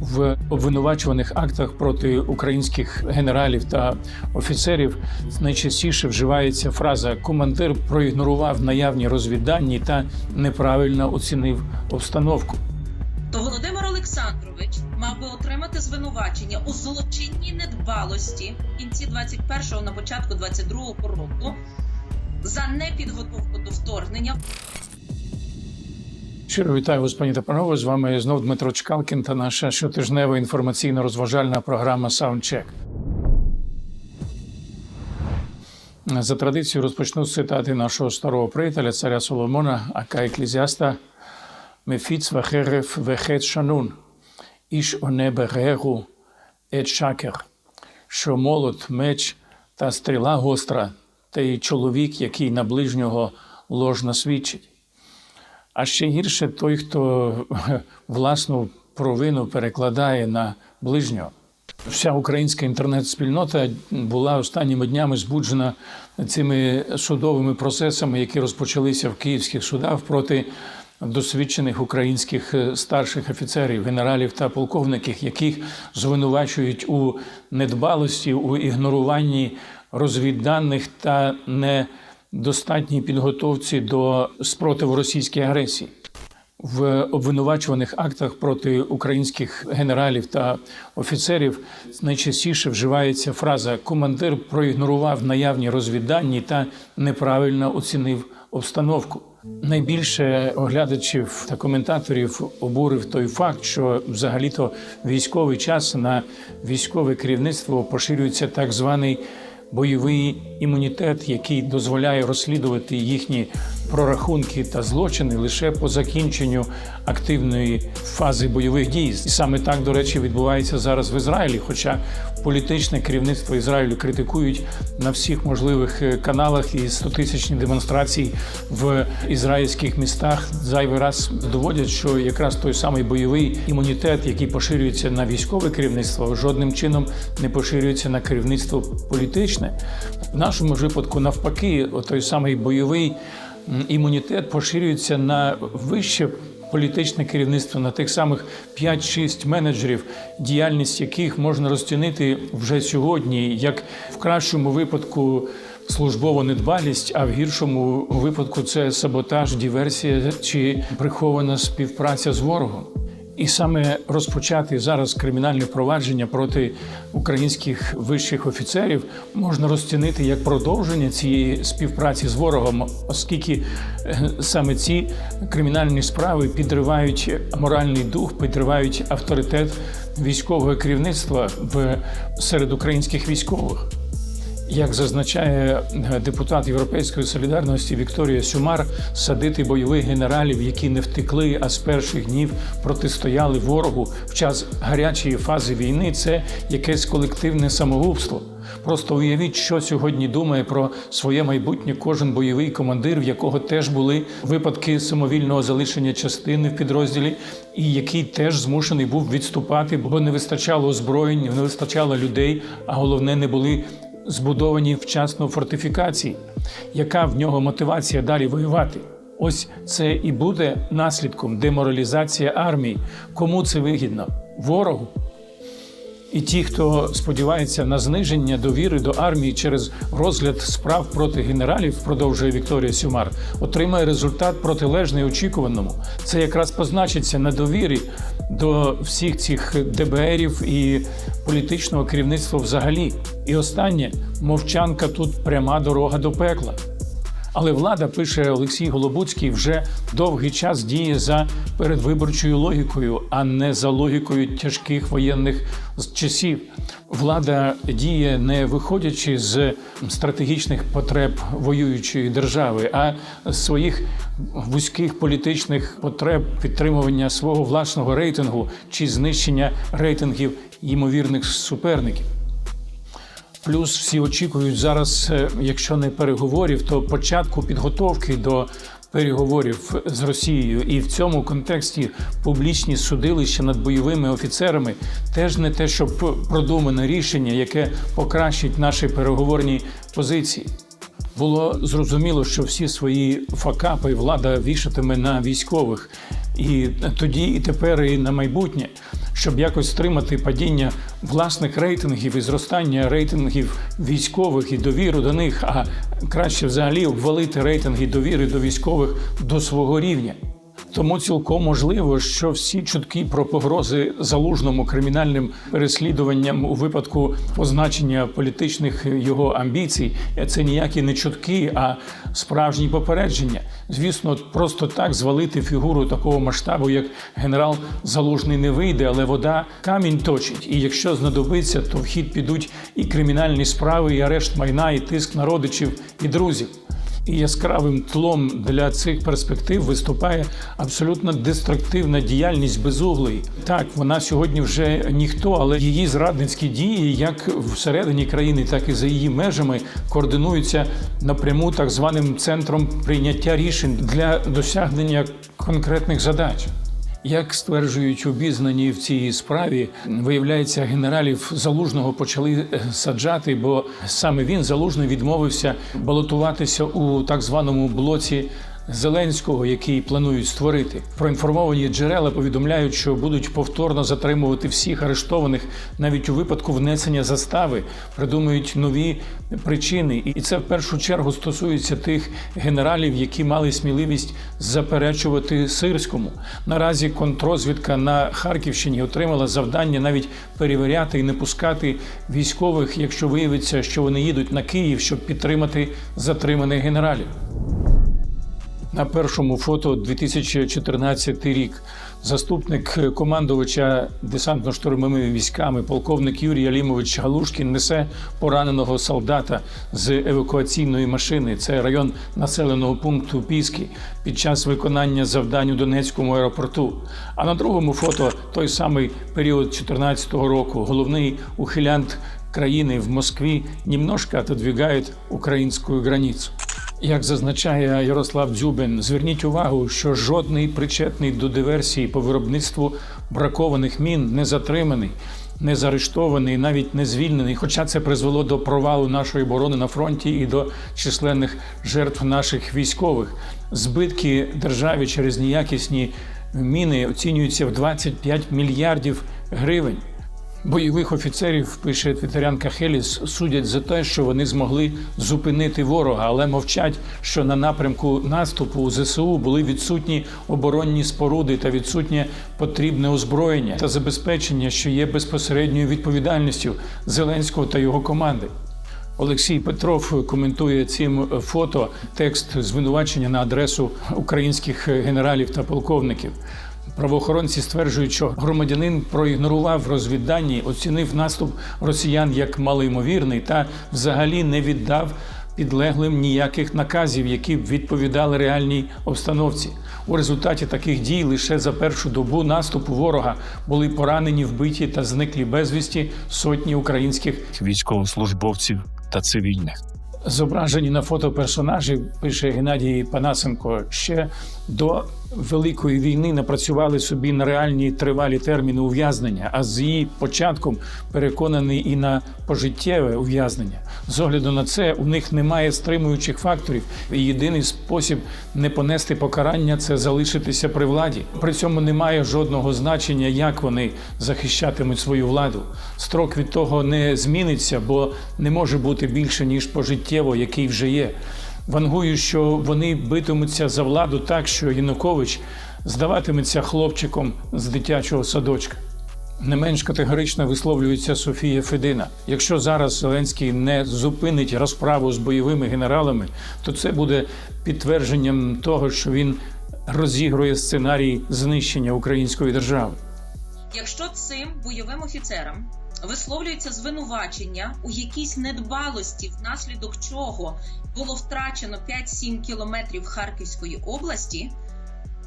в обвинувачуваних актах проти українських генералів та офіцерів найчастіше вживається фраза Командир проігнорував наявні розвіддані та неправильно оцінив обстановку. то Володимир Олександрович мав би отримати звинувачення у злочинній недбалості в кінці 21-го на початку 22-го року за непідготовку до вторгнення Щиро вітаю вас, пані та панове. З вами знов Дмитро Чкалкін та наша щотижнева інформаційно-розважальна програма Саундчек. За традицією розпочну з цитати нашого старого приятеля, царя Соломона, ака еклезіаста Мефіц вахерев вехет шанун, іш оне берегу ет шакер, що молот, меч та стріла гостра, та й чоловік, який на ближнього ложно свідчить. А ще гірше той, хто власну провину перекладає на ближнього. Вся українська інтернет-спільнота була останніми днями збуджена цими судовими процесами, які розпочалися в київських судах проти досвідчених українських е, старших офіцерів, генералів та полковників, яких звинувачують у недбалості, у ігноруванні розвідданих та недостатній підготовці до спротиву російській агресії. В обвинувачуваних актах проти українських генералів та офіцерів найчастіше вживається фраза Командир проігнорував наявні розвіддані та неправильно оцінив обстановку. Найбільше оглядачів та коментаторів обурив той факт, що взагалі-то військовий час на військове керівництво поширюється так званий бойовий імунітет, який дозволяє розслідувати їхні прорахунки та злочини лише по закінченню активної фази бойових дій. І саме так, до речі, відбувається зараз в Ізраїлі. Хоча політичне керівництво Ізраїлю критикують на всіх можливих е, каналах і стотисячні демонстрації в ізраїльських містах зайвий раз доводять, що якраз той самий бойовий імунітет, який поширюється на військове керівництво, жодним чином не поширюється на керівництво політичне. В нашому випадку, навпаки, той самий бойовий імунітет поширюється на вище політичне керівництво, на тих самих 5-6 менеджерів, діяльність яких можна розцінити вже сьогодні, як в кращому випадку. Службова недбалість, а в гіршому випадку це саботаж, диверсія чи прихована співпраця з ворогом. І саме розпочати зараз кримінальне провадження проти українських вищих офіцерів можна розцінити як продовження цієї співпраці з ворогом, оскільки е, саме ці кримінальні справи підривають моральний дух, підривають авторитет військового керівництва в серед українських військових. Як зазначає е, депутат Європейської солідарності Вікторія Сюмар, садити бойових генералів, які не втекли, а з перших днів протистояли ворогу в час гарячої фази війни, це якесь колективне самогубство. Просто уявіть, що сьогодні думає про своє майбутнє кожен бойовий командир, в якого теж були випадки самовільного залишення частини в підрозділі, і який теж змушений був відступати, бо не вистачало озброєнь, не вистачало людей, а головне не були збудовані вчасно фортифікації. Яка в нього мотивація далі воювати? Ось це і буде наслідком деморалізації армії. Кому це вигідно? Ворогу. І ті, хто сподівається на зниження довіри до армії через розгляд справ проти генералів, продовжує Вікторія Сюмар, отримає результат протилежний очікуваному. Це якраз позначиться на довірі до всіх цих ДБРів і політичного керівництва взагалі. І останнє мовчанка тут пряма дорога до пекла. Але влада, пише Олексій Голобуцький, вже довгий час діє за передвиборчою логікою, а не за логікою тяжких воєнних часів. Влада діє не виходячи з стратегічних потреб воюючої держави, а з своїх вузьких політичних потреб підтримування свого власного рейтингу чи знищення рейтингів ймовірних суперників. Плюс всі очікують зараз, е, якщо не переговорів, то початку підготовки до переговорів з Росією. І в цьому контексті публічні судилища над бойовими офіцерами теж не те, щоб продумане рішення, яке покращить наші переговорні позиції. Було зрозуміло, що всі свої факапи влада вішатиме на військових. І тоді, і тепер, і на майбутнє, щоб якось стримати падіння власних рейтингів і зростання рейтингів військових і довіру до них, а краще взагалі обвалити рейтинги довіри до військових до свого рівня. Тому цілком можливо, що всі чутки про погрози залужному кримінальним переслідуванням у випадку позначення політичних його амбіцій це ніякі не чутки, а справжні попередження. Звісно, просто так звалити фігуру такого масштабу, як генерал Залужний, не вийде, але вода камінь точить. І якщо знадобиться, то в хід підуть і кримінальні справи, і арешт майна, і тиск на родичів і друзів. Яскравим тлом для цих перспектив виступає абсолютно деструктивна діяльність безуглої. Так, вона сьогодні вже ніхто, але її зрадницькі дії, як всередині країни, так і за її межами, координуються напряму так званим центром прийняття рішень для досягнення конкретних задач. Як стверджують обізнані в цій справі, виявляється, генералів залужного почали е, саджати, бо саме він залужний відмовився балотуватися у так званому блоці. Зеленського, який планують створити, проінформовані джерела повідомляють, що будуть повторно затримувати всіх арештованих навіть у випадку внесення застави, придумують нові причини, і це в першу чергу стосується тих генералів, які мали сміливість заперечувати сирському. Наразі контрозвідка на Харківщині отримала завдання навіть перевіряти і не пускати військових, якщо виявиться, що вони їдуть на Київ, щоб підтримати затриманих генералів. На першому фото 2014 рік заступник командувача десантно-штурмовими військами, полковник Юрій Алімович Галушкін, несе пораненого солдата з евакуаційної машини. Це район населеного пункту Піски під час виконання завдань у Донецькому аеропорту. А на другому фото той самий період 2014 року. Головний ухилянт країни в Москві немножко отодвигають українську границю. Як зазначає Ярослав Дзюбин, зверніть увагу, що жодний причетний до диверсії по виробництву бракованих мін не затриманий, не заарештований, навіть не звільнений. Хоча це призвело до провалу нашої оборони на фронті і до численних жертв наших військових. Збитки державі через неякісні міни оцінюються в 25 мільярдів гривень. Бойових офіцерів, пише твітерянка Хеліс, судять за те, що вони змогли зупинити ворога, але мовчать, що на напрямку наступу у ЗСУ були відсутні оборонні споруди та відсутнє потрібне озброєння та забезпечення, що є безпосередньою відповідальністю Зеленського та його команди. Олексій Петров коментує цим фото текст звинувачення на адресу українських генералів та полковників. Правоохоронці стверджують, що громадянин проігнорував розвіддані, оцінив наступ росіян як малоймовірний та взагалі не віддав підлеглим ніяких наказів, які б відповідали реальній обстановці. У результаті таких дій лише за першу добу наступу ворога були поранені, вбиті та зниклі безвісті сотні українських військовослужбовців та цивільних. Зображені на фото персонажі, пише Геннадій Панасенко, ще до Великої війни напрацювали собі на реальні тривалі терміни ув'язнення, а з її початком переконаний і на пожиттєве ув'язнення. З огляду на це у них немає стримуючих факторів. І єдиний спосіб не понести покарання це залишитися при владі. При цьому немає жодного значення, як вони захищатимуть свою владу. Строк від того не зміниться, бо не може бути більше ніж пожиттєво, який вже є. Вангую, що вони битимуться за владу так, що Янукович здаватиметься хлопчиком з дитячого садочка. Не менш категорично висловлюється Софія Федина. Якщо зараз Зеленський не зупинить розправу з бойовими генералами, то це буде підтвердженням того, що він розігрує сценарій знищення української держави. Якщо цим бойовим офіцерам висловлюється звинувачення у якійсь недбалості, внаслідок чого було втрачено 5-7 кілометрів Харківської області,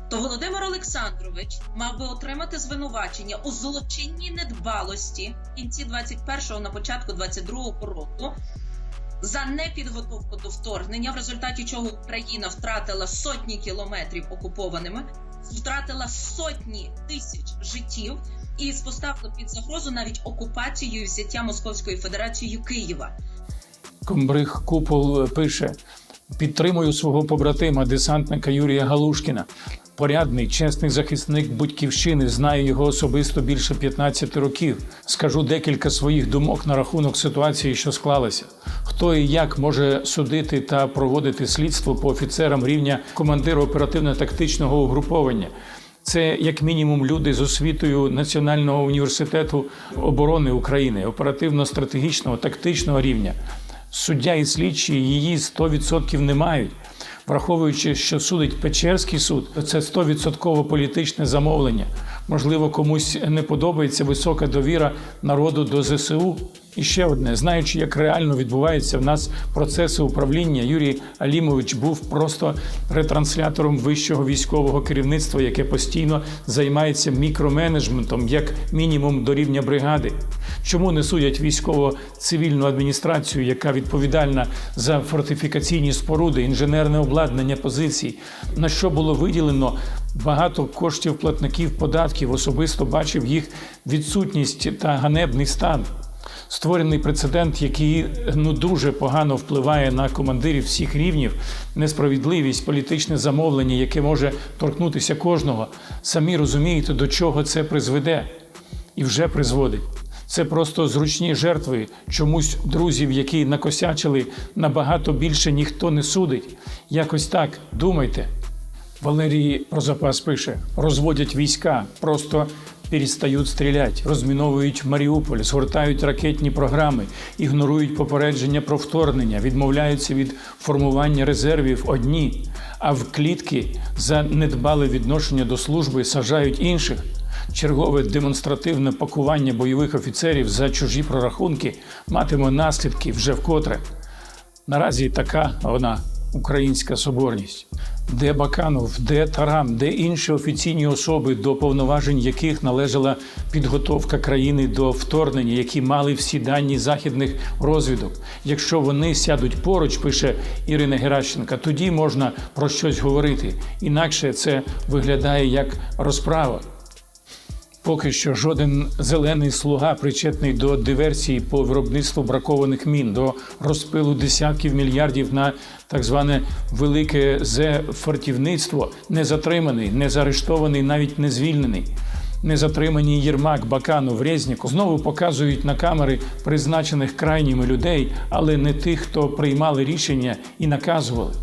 то Володимир Олександрович мав би отримати звинувачення у злочинній недбалості в кінці 21-го на початку 22-го року за непідготовку до вторгнення, в результаті чого Україна втратила сотні кілометрів окупованими, втратила сотні тисяч життів і поставила під загрозу навіть окупацію і взяття Московською Федерацією Києва. Комбриг Купол пише: підтримую свого побратима, десантника Юрія Галушкіна. Порядний, чесний захисник батьківщини, знаю його особисто більше 15 років. Скажу декілька своїх думок на рахунок ситуації, що склалася. Хто і як може судити та проводити слідство по офіцерам рівня командира оперативно-тактичного угруповання. Це як мінімум люди з освітою Національного університету оборони України, оперативно-стратегічного тактичного рівня. Суддя і слідчі її 100% не мають. Враховуючи, що судить Печерський суд, це 100% політичне замовлення. Можливо, комусь не подобається висока довіра народу до ЗСУ. І ще одне, знаючи, як реально відбуваються в нас процеси управління, Юрій Алімович був просто ретранслятором вищого військового керівництва, яке постійно займається мікроменеджментом, як мінімум до рівня бригади. Чому не судять військово-цивільну адміністрацію, яка відповідальна за фортифікаційні споруди, інженерне обладнання позицій, на що було виділено багато коштів платників податків, особисто бачив їх відсутність та ганебний стан. Створений прецедент, який ну дуже погано впливає на командирів всіх рівнів, несправедливість, політичне замовлення, яке може торкнутися кожного. Самі розумієте, до чого це призведе і вже призводить. Це просто зручні жертви чомусь друзів, які накосячили набагато більше ніхто не судить. Якось так думайте. Валерій про запас пише: розводять війська, просто перестають стріляти, розміновують Маріуполь, згортають ракетні програми, ігнорують попередження про вторгнення, відмовляються від формування резервів одні, а в клітки за недбале відношення до служби сажають інших. Чергове демонстративне пакування бойових офіцерів за чужі прорахунки матиме наслідки вже вкотре. Наразі така вона українська соборність. Де Баканов, де Тарам, де інші офіційні особи, до повноважень яких належала підготовка країни до вторгнення, які мали всі дані західних розвідок. Якщо вони сядуть поруч, пише Ірина Геращенка, тоді можна про щось говорити. Інакше це виглядає як розправа. Поки що жоден зелений слуга причетний до диверсії по виробництву бракованих мін, до розпилу десятків мільярдів на так зване велике зе-фортівництво не затриманий, не заарештований, навіть не звільнений. Не затримані Єрмак, Баканов, Резніков знову показують на камери призначених крайніми людей, але не тих, хто приймали рішення і наказували.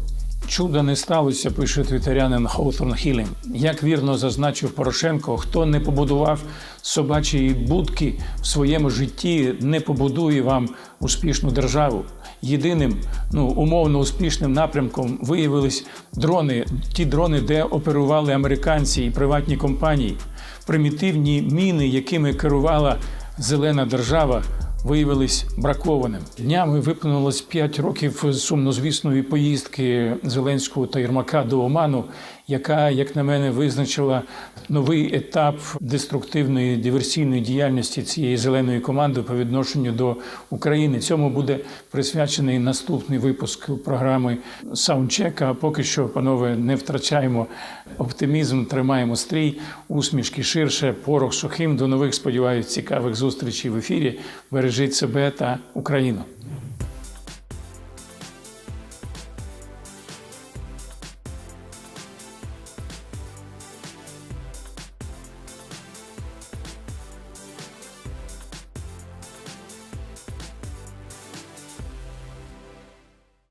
Чуда не сталося, пише твітерянин Хоуторн Хілінг. Як вірно зазначив Порошенко, хто не побудував собачі будки в своєму житті, не побудує вам успішну державу. Єдиним, ну умовно успішним напрямком виявились дрони, ті дрони, де оперували американці і приватні компанії, примітивні міни, якими керувала зелена держава виявились бракованим. Днями виповнилось 5 років сумнозвісної поїздки Зеленського та Єрмака до Оману, яка, як на мене, визначила новий етап деструктивної диверсійної діяльності цієї зеленої команди по відношенню до України. Цьому буде присвячений наступний випуск програми Саундчек. А поки що, панове, не втрачаємо оптимізм, тримаємо стрій, усмішки ширше, порох сухим. До нових сподіваюсь, цікавих зустрічей в ефірі. Бережіть себе та Україну.